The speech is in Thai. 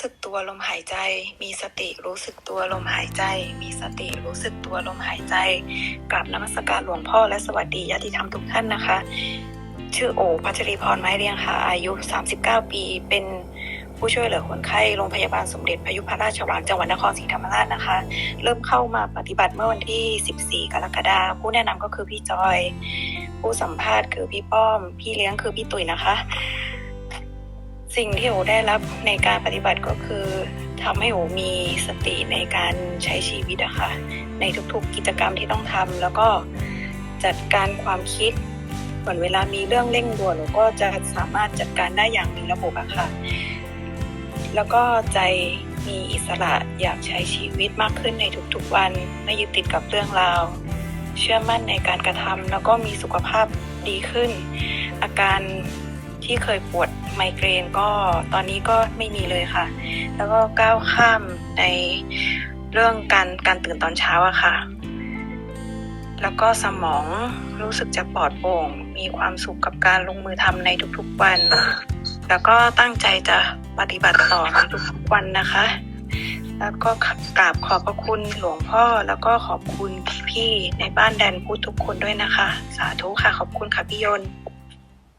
สึกตัวลมหายใจ มีสติรู้สึกตัวลมหายใจ มีสติรู้สึกตัวลมหายใจกราบนมัสการหลวงพ่อและสวัสดีญาติธรรมทุกท่านนะคะ ชื่อโอพัชรีพรไม้เรียงค่ะ อายุ 39 ปี เป็นผู้ช่วยเหลือคนไข้โรงพยาบาลสมเด็จพยุพราชวังจังหวัดนครศรีธรรมราชนะคะ เริ่มเข้ามาปฏิบัติเมื่อวันที่ 14 กรกฎาคมผู้แนะนำก็คือพี่จอย ผู้สัมภาษณ์คือพี่ป้อม พี่เลี้ยงคือพี่ตุ๋ยนะคะ สิ่งที่โอได้รับในการปฏิบัติก็คือทำให้โอมีสติในการใช้ชีวิตอะค่ะในทุกๆกิจกรรมที่ต้องทำแล้วก็จัดการความคิดเหมือนเวลามีเรื่องเร่งด่วนหนูก็จะสามารถจัดการได้อย่างมีระบบอะค่ะ แล้วก็ใจมีอิสระอยากใช้ชีวิตมากขึ้นในทุกๆวันไม่ยึดติดกับเรื่องราว เชื่อมั่นในการกระทำแล้วก็มีสุขภาพดีขึ้น อาการ ที่เคยปวดไมเกรนก็ตอนนี้ก็ไม่มีเลยค่ะ แล้วก็ก้าวข้ามในเรื่องการการตื่นตอนเช้าอะค่ะ แล้วก็สมองรู้สึกจะปลอดโปร่ง มีความสุขกับการลงมือทำในทุกๆวัน แล้วก็ตั้งใจจะปฏิบัติต่อทุกๆวันนะคะ แล้วก็กราบขอบพระคุณหลวงพ่อ แล้วก็ขอบคุณพี่ๆในบ้านแดนพุทธทุกคนด้วยนะคะ สาธุค่ะขอบคุณค่ะพี่ยนต์